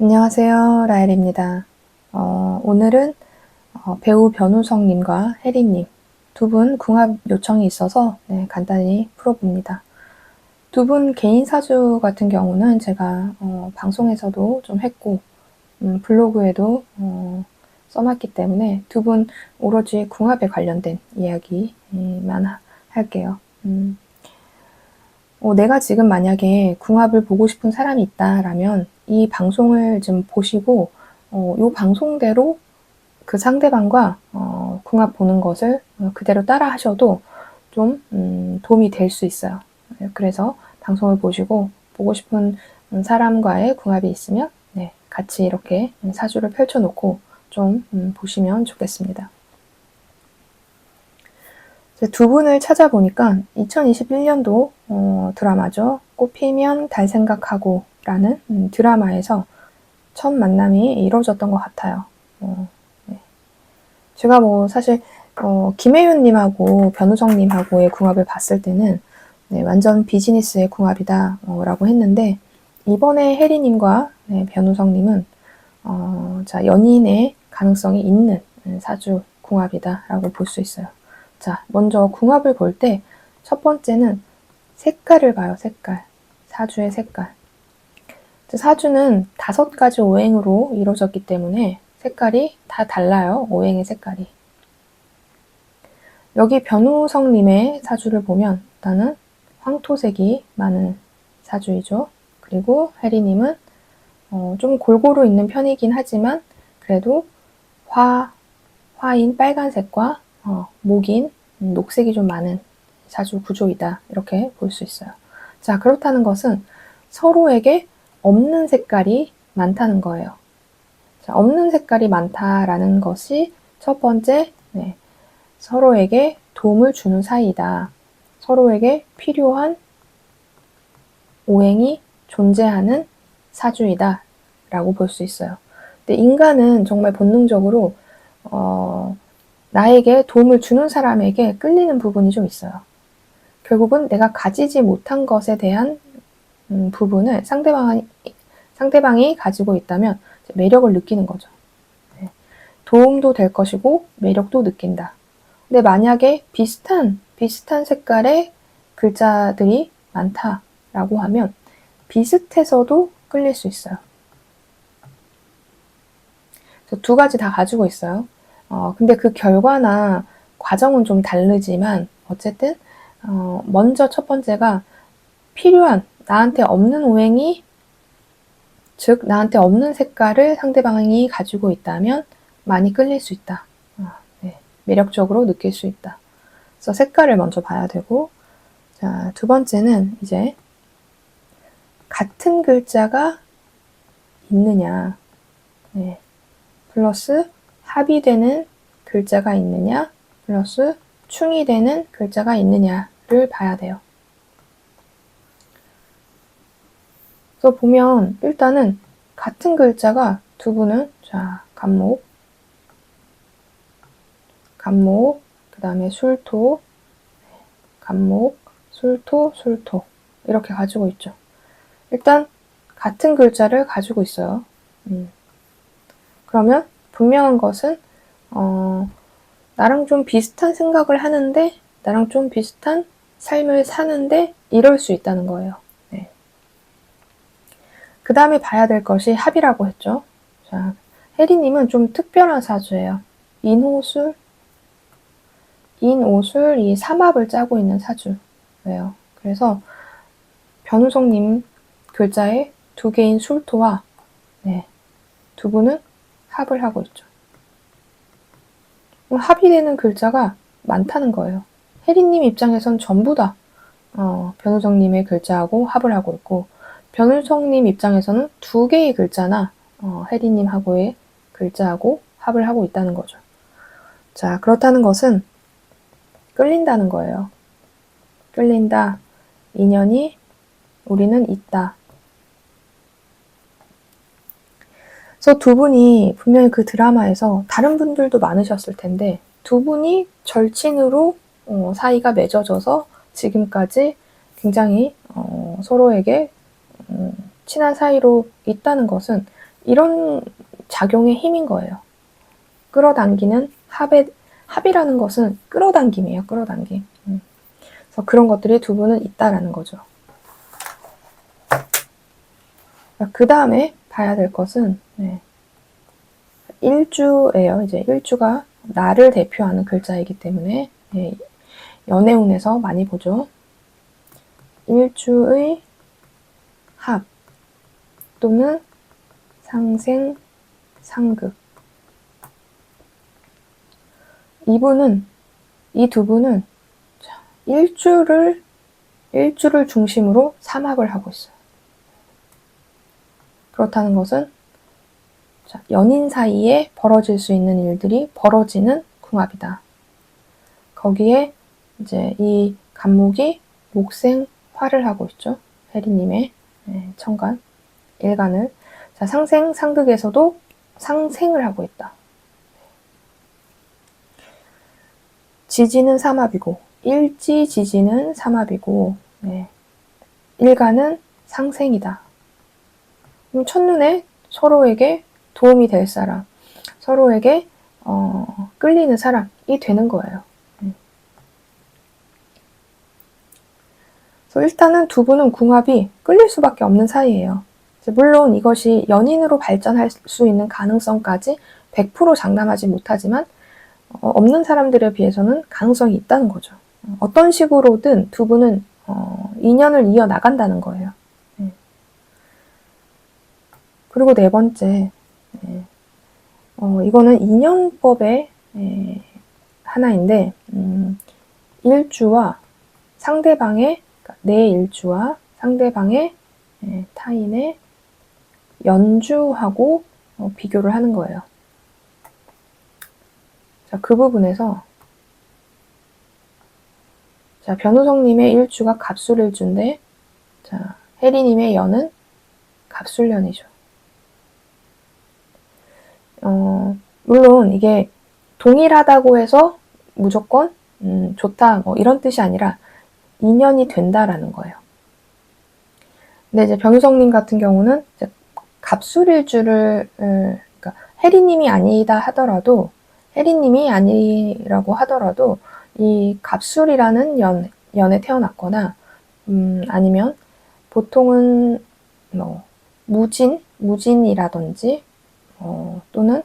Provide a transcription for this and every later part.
안녕하세요. 라엘입니다. 어, 오늘은 어, 배우 변우성님과 혜리님 두 분 궁합 요청이 있어서 네, 간단히 풀어봅니다. 두 분 개인 사주 같은 경우는 제가 어, 방송에서도 좀 했고 음, 블로그에도 어, 써놨기 때문에 두 분 오로지 궁합에 관련된 이야기만 하- 할게요. 음, 어, 내가 지금 만약에 궁합을 보고 싶은 사람이 있다라면 이 방송을 좀 보시고 어, 이 방송대로 그 상대방과 어, 궁합 보는 것을 어, 그대로 따라 하셔도 좀 음, 도움이 될 수 있어요. 네, 그래서 방송을 보시고 보고 싶은 음, 사람과의 궁합이 있으면 네, 같이 이렇게 사주를 펼쳐놓고 좀 음, 보시면 좋겠습니다. 두 분을 찾아보니까 2021년도 어, 드라마죠. 꽃피면 달 생각하고 라는 음, 드라마에서 첫 만남이 이루어졌던 것 같아요. 어, 네. 제가 뭐 사실 어, 김혜윤님하고 변우성님하고의 궁합을 봤을 때는 네, 완전 비즈니스의 궁합이다 어, 라고 했는데 이번에 혜리님과 네, 변우성님은 어, 자 연인의 가능성이 있는 음, 사주 궁합이다 라고 볼 수 있어요. 자 먼저 궁합을 볼 때 첫 번째는 색깔을 봐요 색깔 사주의 색깔 사주는 다섯 가지 오행으로 이루어졌기 때문에 색깔이 다 달라요. 오행의 색깔이. 여기 변우성님의 사주를 보면 일단은 황토색이 많은 사주이죠. 그리고 혜리님은 어, 좀 골고루 있는 편이긴 하지만 그래도 화, 화인 빨간색과 어, 목인 녹색이 좀 많은 사주 구조이다. 이렇게 볼 수 있어요. 자, 그렇다는 것은 서로에게 없는 색깔이 많다는 거예요. 자, 없는 색깔이 많다라는 것이 첫 번째, 네, 서로에게 도움을 주는 사이이다. 서로에게 필요한 오행이 존재하는 사주이다. 라고 볼 수 있어요. 근데 인간은 정말 본능적으로, 어, 나에게 도움을 주는 사람에게 끌리는 부분이 좀 있어요. 결국은 내가 가지지 못한 것에 대한 음, 부분을 상대방이, 상대방이 가지고 있다면 매력을 느끼는 거죠. 네. 도움도 될 것이고 매력도 느낀다. 근데 만약에 비슷한, 비슷한 색깔의 글자들이 많다라고 하면 비슷해서도 끌릴 수 있어요. 두 가지 다 가지고 있어요. 어, 근데 그 결과나 과정은 좀 다르지만 어쨌든 어, 먼저 첫 번째가 필요한 나한테 없는 오행이 즉 나한테 없는 색깔을 상대방이 가지고 있다면 많이 끌릴 수 있다. 어, 네. 매력적으로 느낄 수 있다. 그래서 색깔을 먼저 봐야 되고 자, 두 번째는 이제 같은 글자가 있느냐 네. 플러스 합의되는 글자가 있느냐 플러스 충이 되는 글자가 있느냐를 봐야 돼요. 그래서 보면 일단은 같은 글자가 두 분은 자 간목, 간목, 그 다음에 술토, 간목, 술토, 술토 이렇게 가지고 있죠. 일단 같은 글자를 가지고 있어요. 음. 그러면 분명한 것은 어, 나랑 좀 비슷한 생각을 하는데 나랑 좀 비슷한 삶을 사는데 이럴 수 있다는 거예요. 그 다음에 봐야 될 것이 합이라고 했죠. 자, 혜리님은 좀 특별한 사주예요. 인호술, 인오술, 이 삼합을 짜고 있는 사주예요. 그래서 변우성님 글자에 두 개인 술토와 네, 두 분은 합을 하고 있죠. 합이 되는 글자가 많다는 거예요. 혜리님 입장에선 전부 다 어, 변우성님의 글자하고 합을 하고 있고 변울성님 입장에서는 두 개의 글자나 어, 혜리님하고의 글자하고 합을 하고 있다는 거죠. 자, 그렇다는 것은 끌린다는 거예요. 끌린다. 인연이 우리는 있다. 그래서 두 분이 분명히 그 드라마에서 다른 분들도 많으셨을 텐데 두 분이 절친으로 어, 사이가 맺어져서 지금까지 굉장히 어, 서로에게 음, 친한 사이로 있다는 것은 이런 작용의 힘인 거예요. 끌어당기는 합의 합이라는 것은 끌어당김이에요. 끌어당김. 음. 그래서 그런 것들이 두 분은 있다라는 거죠. 그 다음에 봐야 될 것은 네. 일주예요. 이제 일주가 나를 대표하는 글자이기 때문에 네. 연애운에서 많이 보죠. 일주의 합 또는 상생, 상극. 이분은 이 두 분은 일주를 일주를 중심으로 삼합을 하고 있어요. 그렇다는 것은 연인 사이에 벌어질 수 있는 일들이 벌어지는 궁합이다. 거기에 이제 이 간목이 목생화를 하고 있죠. 혜리님의 네, 천간, 일간을. 자, 상생, 상극에서도 상생을 하고 있다. 지지는 삼합이고, 일지 지지는 삼합이고, 네. 일간은 상생이다. 첫눈에 서로에게 도움이 될 사람, 서로에게 어, 끌리는 사람이 되는 거예요. 그래서 일단은 두 분은 궁합이 끌릴 수밖에 없는 사이예요. 물론 이것이 연인으로 발전할 수 있는 가능성까지 100% 장담하지 못하지만 어, 없는 사람들에 비해서는 가능성이 있다는 거죠. 어떤 식으로든 두 분은 어, 인연을 이어 나간다는 거예요. 네. 그리고 네 번째, 네. 어, 이거는 인연법의 네, 하나인데 음, 일주와 상대방의 그러니까 내 일주와 상대방의 예, 타인의 연주하고 어, 비교를 하는 거예요. 자, 그 부분에서 자, 변우성님의 일주가 갑술일주인데 자, 혜리님의 연은 갑술연이죠. 어, 물론 이게 동일하다고 해서 무조건 음, 좋다 뭐 이런 뜻이 아니라 인연이 된다라는 거예요. 근데 이제 변우성님 같은 경우는 갑술일주를 그러니까 혜리님이 아니다 하더라도 혜리님이 아니라고 하더라도 이 갑술이라는 연 연에 태어났거나 음, 아니면 보통은 뭐 무진 무진이라든지 어, 또는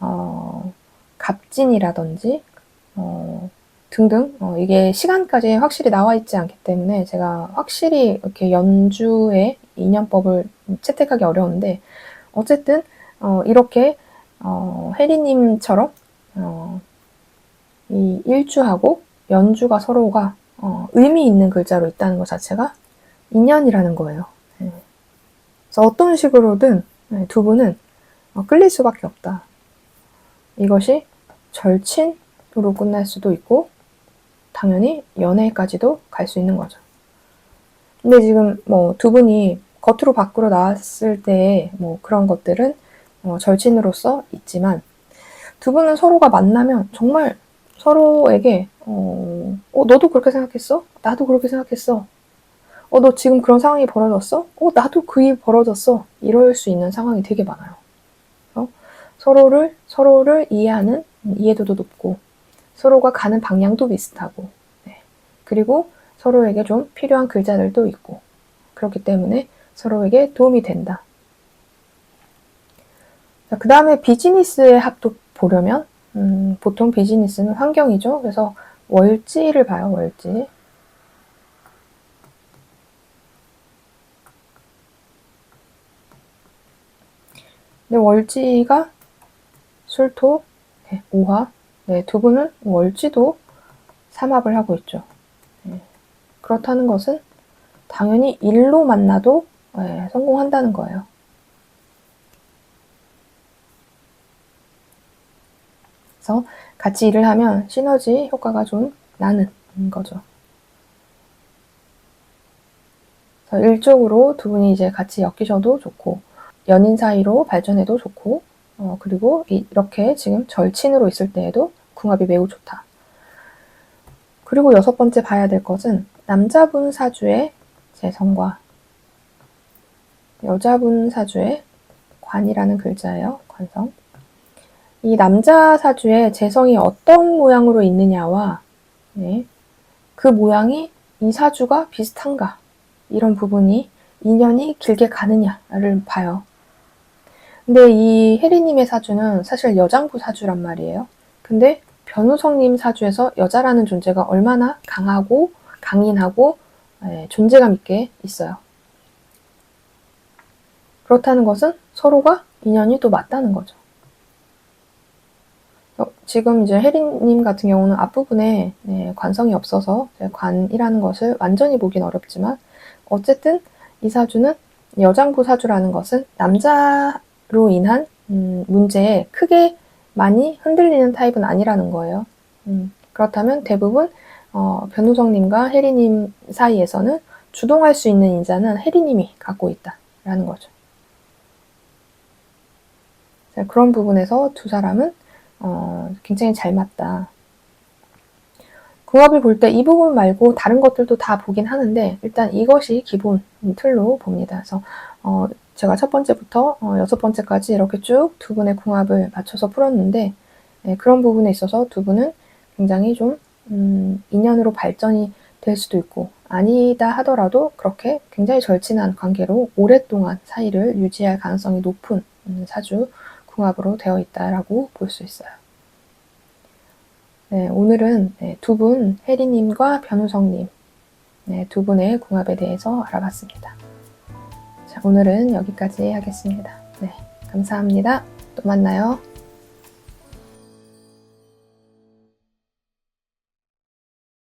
어, 갑진이라든지 어, 등등 어, 이게 시간까지 확실히 나와 있지 않기 때문에 제가 확실히 이렇게 연주의 인연법을 채택하기 어려운데 어쨌든 어, 이렇게 어, 혜리님처럼 어, 이 일주하고 연주가 서로가 어, 의미 있는 글자로 있다는 것 자체가 인연이라는 거예요. 네. 그래서 어떤 식으로든 네, 두 분은 어, 끌릴 수밖에 없다. 이것이 절친으로 끝날 수도 있고 당연히 연애까지도 갈 수 있는 거죠. 근데 지금 뭐 두 분이 겉으로 밖으로 나왔을 때뭐 그런 것들은 어, 절친으로서 있지만 두 분은 서로가 만나면 정말 서로에게 어, 어, 너도 그렇게 생각했어? 나도 그렇게 생각했어. 어, 너 지금 그런 상황이 벌어졌어? 어, 나도 그 일 벌어졌어. 이럴 수 있는 상황이 되게 많아요. 어? 서로를 서로를 이해하는 이해도도 높고 서로가 가는 방향도 비슷하고, 네. 그리고 서로에게 좀 필요한 글자들도 있고, 그렇기 때문에 서로에게 도움이 된다. 그 다음에 비즈니스의 합도 보려면, 음, 보통 비즈니스는 환경이죠. 그래서 월지를 봐요, 월지. 월지가 술토, 네, 오화, 네, 두 분은 월지도 삼합을 하고 있죠. 네. 그렇다는 것은 당연히 일로 만나도 네, 성공한다는 거예요. 그래서 같이 일을 하면 시너지 효과가 좀 나는 거죠. 일적으로 두 분이 이제 같이 엮이셔도 좋고 연인 사이로 발전해도 좋고 어, 그리고 이렇게 지금 절친으로 있을 때에도 궁합이 매우 좋다. 그리고 여섯 번째 봐야 될 것은 남자분 사주의 재성과 여자분 사주의 관이라는 글자예요. 관성. 이 남자 사주의 재성이 어떤 모양으로 있느냐와 네, 그 모양이 이 사주가 비슷한가 이런 부분이 인연이 길게 가느냐를 봐요. 근데 이 혜리님의 사주는 사실 여장부 사주란 말이에요. 근데 변우성님 사주에서 여자라는 존재가 얼마나 강하고 강인하고 예, 존재감 있게 있어요. 그렇다는 것은 서로가 인연이 또 맞다는 거죠. 어, 지금 이제 혜리님 같은 경우는 앞부분에 네, 관성이 없어서 관이라는 것을 완전히 보긴 어렵지만 어쨌든 이 사주는 여장부 사주라는 것은 남자 로 인한 음, 문제에 크게 많이 흔들리는 타입은 아니라는 거예요. 음, 그렇다면 대부분 어, 변우성님과 혜리님 사이에서는 주동할 수 있는 인자는 혜리님이 갖고 있다라는 거죠. 자, 그런 부분에서 두 사람은 어, 굉장히 잘 맞다. 궁합을 볼 때 이 부분 말고 다른 것들도 다 보긴 하는데 일단 이것이 기본 틀로 봅니다. 그래서 어, 제가 첫 번째부터 어, 여섯 번째까지 이렇게 쭉 두 분의 궁합을 맞춰서 풀었는데 네, 그런 부분에 있어서 두 분은 굉장히 좀 음, 인연으로 발전이 될 수도 있고 아니다 하더라도 그렇게 굉장히 절친한 관계로 오랫동안 사이를 유지할 가능성이 높은 음, 사주 궁합으로 되어 있다라고 볼 수 있어요. 네, 오늘은 네, 두 분, 혜리님과 변우성님, 네, 두 분의 궁합에 대해서 알아봤습니다. 자, 오늘은 여기까지 하겠습니다. 네, 감사합니다. 또 만나요.